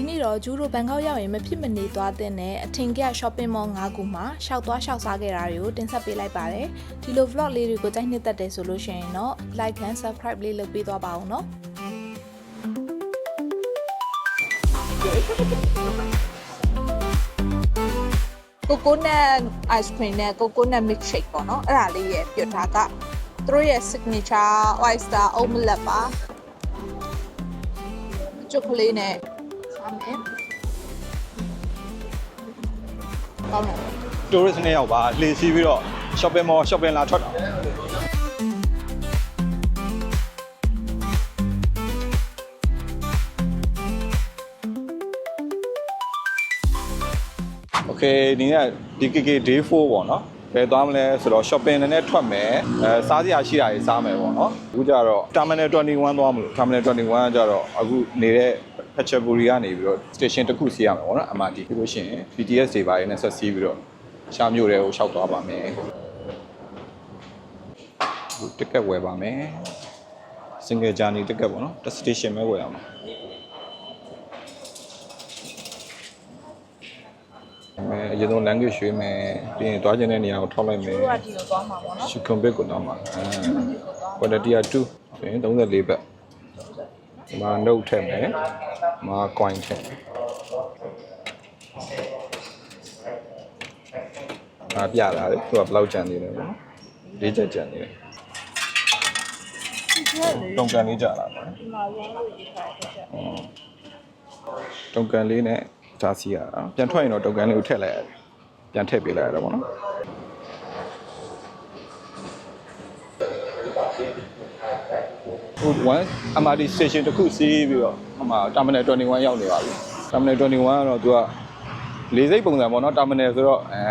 ဒီနေ့တော့ဂျူးတို့ဘန်ကောက်ရောက်ရင်မဖြစ်မနေသွားတဲ့အထင်ကရ shopping mall ၅ခုမှာရှောက်သွားရှောက်စားခဲ့တာတွေကိုတင်ဆက်ပေးလိုက်ပါတယ်ဒီလို vlog လေးတွေကိုကြိုက်နှစ်သက်တယ်ဆိုလို့ရှိရင်တော့ like and subscribe လေးလုပ်ပေးသွားပါအောင်နော်ကိုကိုနက် ice cream နဲ့ကိုကိုနက် milkshake ပေါ့နော်အဲ့ဒါလေးရဲ့ပြတာကသူတို့ရဲ့ signature oyster omelette ပါချောကလေးနဲ့ စားမယ်ကောင်းတယ် tourist နဲ့ရောက်ပါလှေစီးပြီးတော့ shopping mall shopping လာထွက်တာโอเคဒီကဒီ KK day 4ပေါ့နော်ဘယ်သွားမလဲဆိုတော့ shopping နဲ့ထွက်မယ်အဲစားစရာရှိတာတွေစားမယ်ပေါ့နော်အခုကျတော့ terminal 21သွားမလို့ terminal 21ကကျတော့အခုနေတဲ့ Phetchaburi ကနေပြီးတော့ station တစ်ခုစီးရမယ်ပေါ့နော် MRT ပြီးလို့ရှိရင် BTS တွေပါရင်းနဲ့ဆက်စီးပြီးတော့ရှားမြို့တွေကိုရှောက်သွားပါမယ်အခုတက်ကက်ဝယ်ပါမယ် single journey တက်ကက်ပေါ့နော်တစ် station ပဲဝယ်ရမှာအဲအရင်ဆုံး language ရွေးမယ်ပြီးရင်တွားကျင်တဲ့နေရာကိုထောက်လိုက်မယ်တို့ကဒီလိုသွားမှာပေါ့နော်ရှုခွန်ဘက်ကိုတော့မှာအဲ quantity 2ဆိုရင်34ဘက်ဒီမှာ note ထည့်မယ် ဒီမှာ coin ထည့်အာပြတာလေသူကဘယ်လောက်ကျန်နေလဲပေါ့နော်လေးချက်ကျန်နေတယ်တုံကန်လေးကြာလာပါဒီမှာရန်လို့ရေးထားတဲ့ချက်တုံကန်လေးနဲ့ဓာစီရတာပြန်ထွက်ရင်တော့တုံကန်လေးကိုထည့်လိုက်ရတယ်ပြန်ထည့်ပေးလိုက်ရတယ်ပေါ့နော် 1 MRT station တစ်ခုစီးပြီးတော့ဟိုမှာ terminal 21ရောက်နေပါပြီ terminal 21ကတော့သူကလေစိတ်ပုံစံပေါ့နော် terminal ဆိုတော့အဲ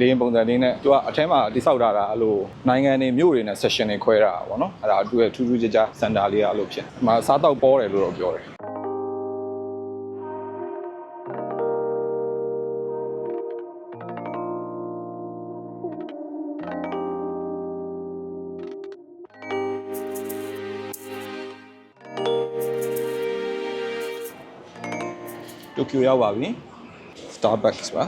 လေရင်ပုံစံလေးနဲ့သူကအထဲမှာတိဆောက်ထားတာအဲ့လိုနိုင်ငံတွေမြို့တွေနဲ့ session တွေခွဲတာပေါ့နော်အဲ့ဒါသူရဲ့ထူးထူးခြားခြားစင်တာလေးကအဲ့လိုဖြစ်ဒီမှာစားတော့ပေါ်တယ်လို့တော့ပြောတယ် တိုကျိုရောက်ပါပြီ Starbucks ပါ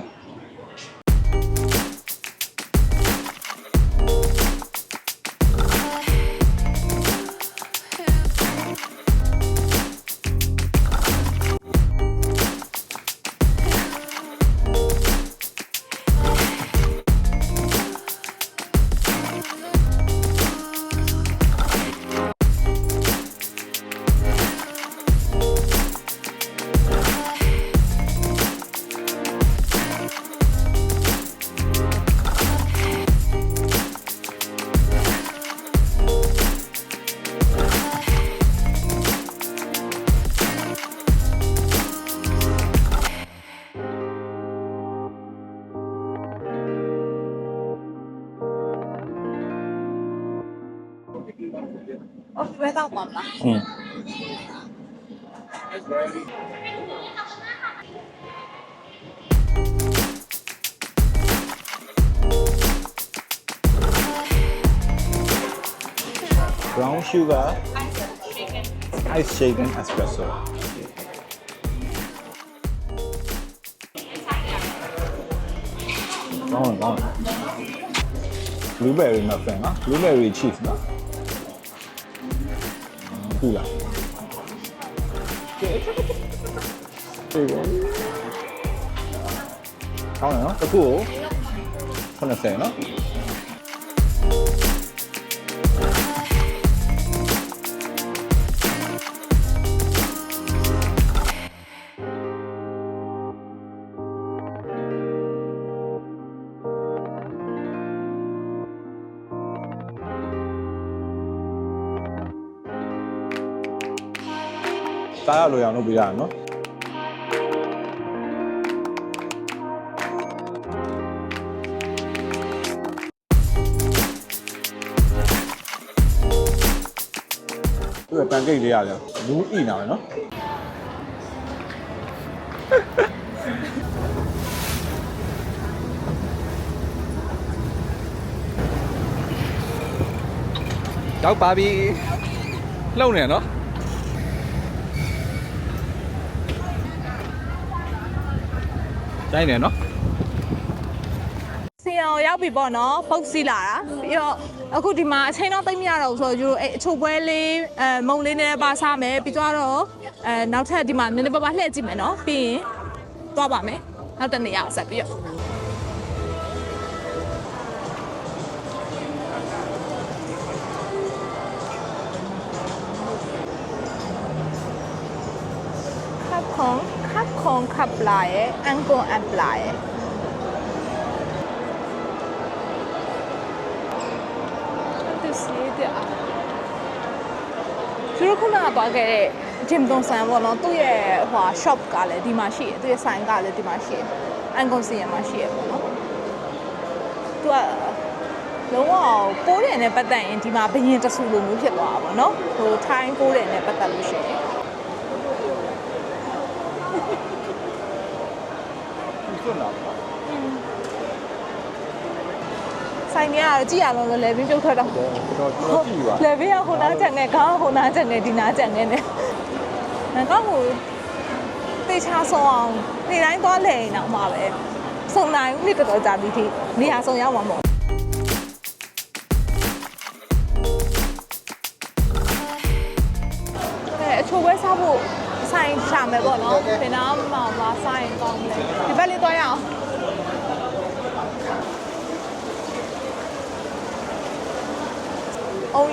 မှာမလားอืม brown sugar ice shaken espresso ကောင်းတယ်ကောင်းတယ် blueberry muffin နော် blueberry cheese နော် ဟုတ်လားပြေပါကောင်းတယ်နော်တစ်ခုကို90နော် စားရလိုရအောင်လုပ်ပြရအောင်နော်သူကပန်ကိတ်လေးရတယ်လူဣနာပဲနော်တော့ပါပြီလှုပ်နေနော် တိုင်းတယ်နော်စီအောင်ရောက်ပြီပေါ့နော်ပုတ်စီလာတာပြီးတော့အခုဒီမှာအချိန်တော့သိမ့်မရတော့ဘူးဆိုတော့ယူတို့အဲအချိုပွဲလေးအဲမုံလေးနဲ့ပါစားမယ်ပြီးတော့အဲနောက်ထပ်ဒီမှာနည်းနည်းပါးပါလှည့်ကြည့်မယ်နော်ပြီးရင်သွားပါမယ်နောက်တစ်နေရာဆက်ပြီးတော့ခပ် ခုံခပ်ခုံခပ်ပလာရဲ့အန်ကွန်အန်ပလာရဲ့သူစီးတဲ့အားသူတို့ခုနကသွားခဲ့တဲ့ Jim Donson ပေါ့နော်သူ့ရဲ့ဟို shop ကလည်းဒီမှာရှိတယ်သူရဲ့ဆိုင်ကလည်းဒီမှာရှိတယ်အန်ကွန်စီရမှာရှိရပေါ့နော်သူကလုံးဝပိုးတယ်နဲ့ပတ်သက်ရင်ဒီမှာဘယင်တဆူလိုမျိုးဖြစ်သွားတာပေါ့နော်ဟိုထိုင်းပိုးတယ်နဲ့ပတ်သက်လို့ရှိရင် စွန့်တာပါဆိုင်တွေကကြည့်ရလုံးလို့လေဘင်းပြုတ်ထွက်တော့တော်တော်တော်ကြည့်ပါလေဘင်းကဟိုနားချက်နဲ့ခေါင်းကဟိုနားချက်နဲ့ဒီနားချက်နဲ့နဲ့ငါကောက်ကိုတေချာဆုံးအောင်နေတိုင်းသွားလဲရင်တော့မှာပဲစုံနိုင်ဦးနှစ်တော်တော်ကြာပြီထိနေရာဆုံးရောက်မှာမဟုတ်အဲအချိုးပဲစားဖို့ဆိုင်ရှာမယ်ပေါ့နော်ဒီနားမှာပါဆိုင်ကောင်းတယ်ဒီဘက်လေးသွား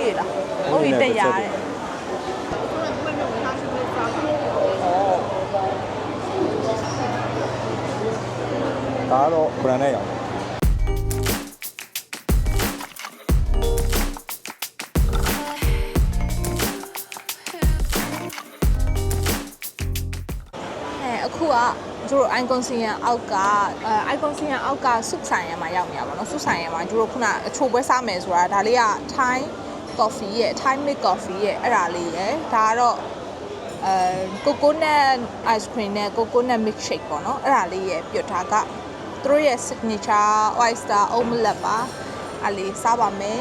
ရအောင်အုံးရည်လားအုံးရည်တက်ရတယ်ဒါကတော့ဘရန်နဲ့ရောင်အဲအခုကကျတို့ icon စီယန်အောက်ကအဲ icon စီယန်အောက်ကစုဆိုင်ရမှာရောက်နေရပါတော့စုဆိုင်ရမှာကျတို့ခုနအချိုပွဲစားမယ်ဆိုတာဒါလေးက Thai coffee ရဲ့ Thai mix coffee ရဲ့အဲ့ဒါလေးရယ်ဒါကတော့အဲ coconut ice cream နဲ့ coconut milkshake ပေါ့နော်အဲ့ဒါလေးရယ်ပြတ်ထားကသူတို့ရဲ့ signature oyster omelette ပါအဲ့လေးစားပါမယ်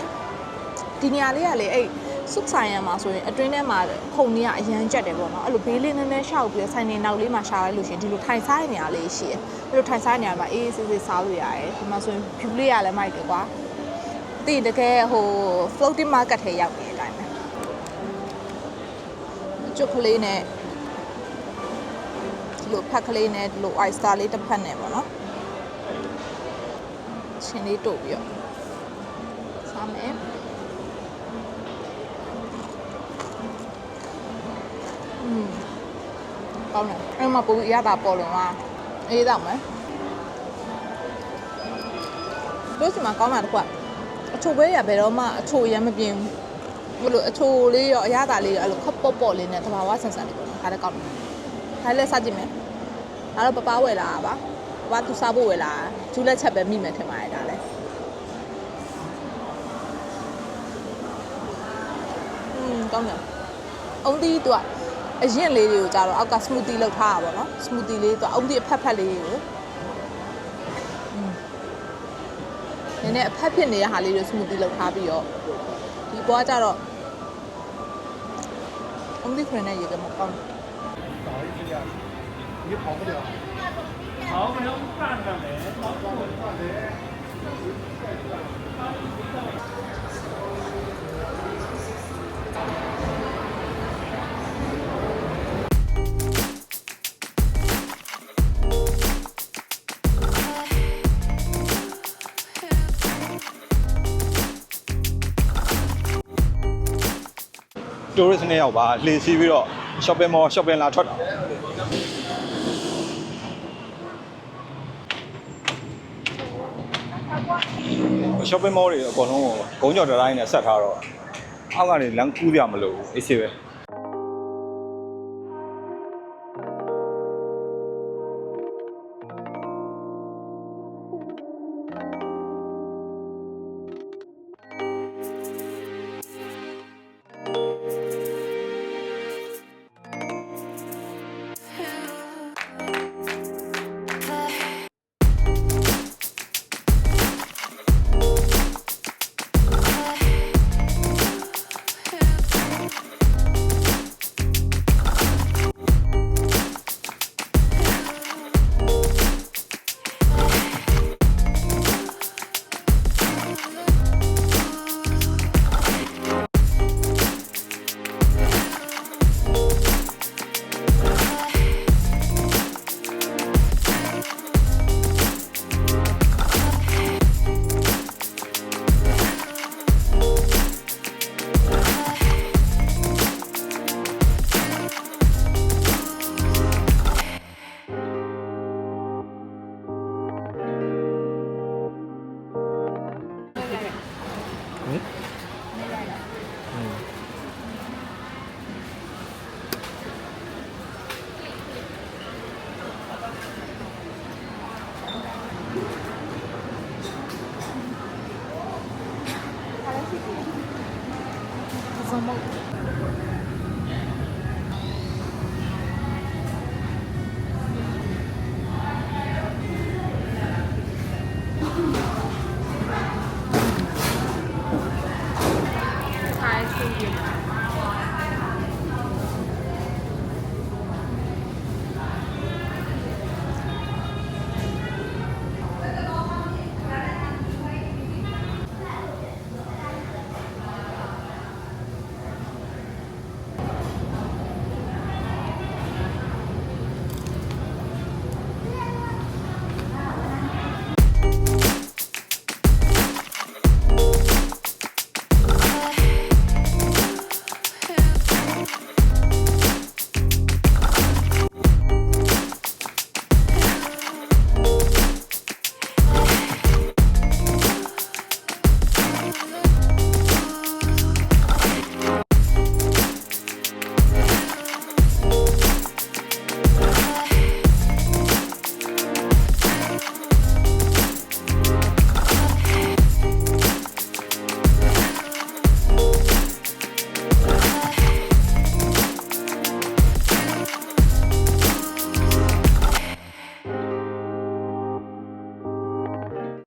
ဒီနေရာလေးကလေအဲ့စုဆိုင်ရမှာဆိုရင်အတွင်းထဲမှာခုံကြီးကအရန်ကြက်တယ်ပေါ့နော်အဲ့လိုဘေးလေးနည်းနည်းရှောက်ပြီးတော့ဆိုင်နေနောက်လေးမှာရှာလိုက်လို့ရှရင်ဒီလိုထိုင်စားရနေရလေးရှိတယ်အဲ့လိုထိုင်စားနေရမှာအေးအေးဆေးဆေးစားလို့ရတယ်ဒီမှာဆိုရင် view လေးရလည်းမိုက်တယ်ကွာ တည်တကယ်ဟို floating market ထဲရောက်နေတဲ့အတိုင်းပဲကျုပ်ကလေးနဲ့ဒီလိုဖက်ကလေးနဲ့ဒီလို oyster လေးတစ်ဖက်နဲ့ပေါ့နော်ချင်းလေးတို့ပြီးတော့စားမယ်อืมကောင်းတယ်အဲ့မှာပုံရတာပေါ်လွန်သွားအေးတော့မယ်တို့စီမှာကောင်းတာတစ်ခုက အချိုပဲရဘယ်တော့မှအချိုရမ်းမပြင်းဘူးဘလို့အချိုလေးရောအရသာလေးရောအဲ့လိုခပ်ပေါ့ပေါ့လေးနဲ့တဘာဝဆန်ဆန်လေးပေါ့နော်ဒါလည်းကောင်းတယ်ဒါလည်းစကြည့်မယ်ဒါတော့ပပဝယ်လာတာပါပပသူစားဖို့ဝယ်လာဂျူးလက်ချက်ပဲမိမယ်ထင်ပါတယ်ဒါလည်းอืมကောင်းတယ်အုံးတီးသူကအရင်လေးတွေကိုကြတော့အောက်က smoothie လောက်ထားတာပေါ့နော် smoothie လေးသူကအုံးတီးအဖက်ဖက်လေးတွေကို နည်းနည်းအဖက်ဖြစ်နေတဲ့ဟာလေးတွေ smoothie လောက်ထားပြီးတော့ဒီပွားကြတော့အုံးတီးခရနဲ့ရေကမကောင်းဘူးတိုရ စ်နဲ့ရောက်ပါလှေစီးပြီးတော့ shopping mall shopping လာထွက်တာ shopping mall တွေအကုန်လုံးကိုဂုံးကြော်တတိုင်းနဲ့ဆက်ထားတော့အောက်ကနေလမ်းကူးပြမလို့အေးစေးပဲ 梦。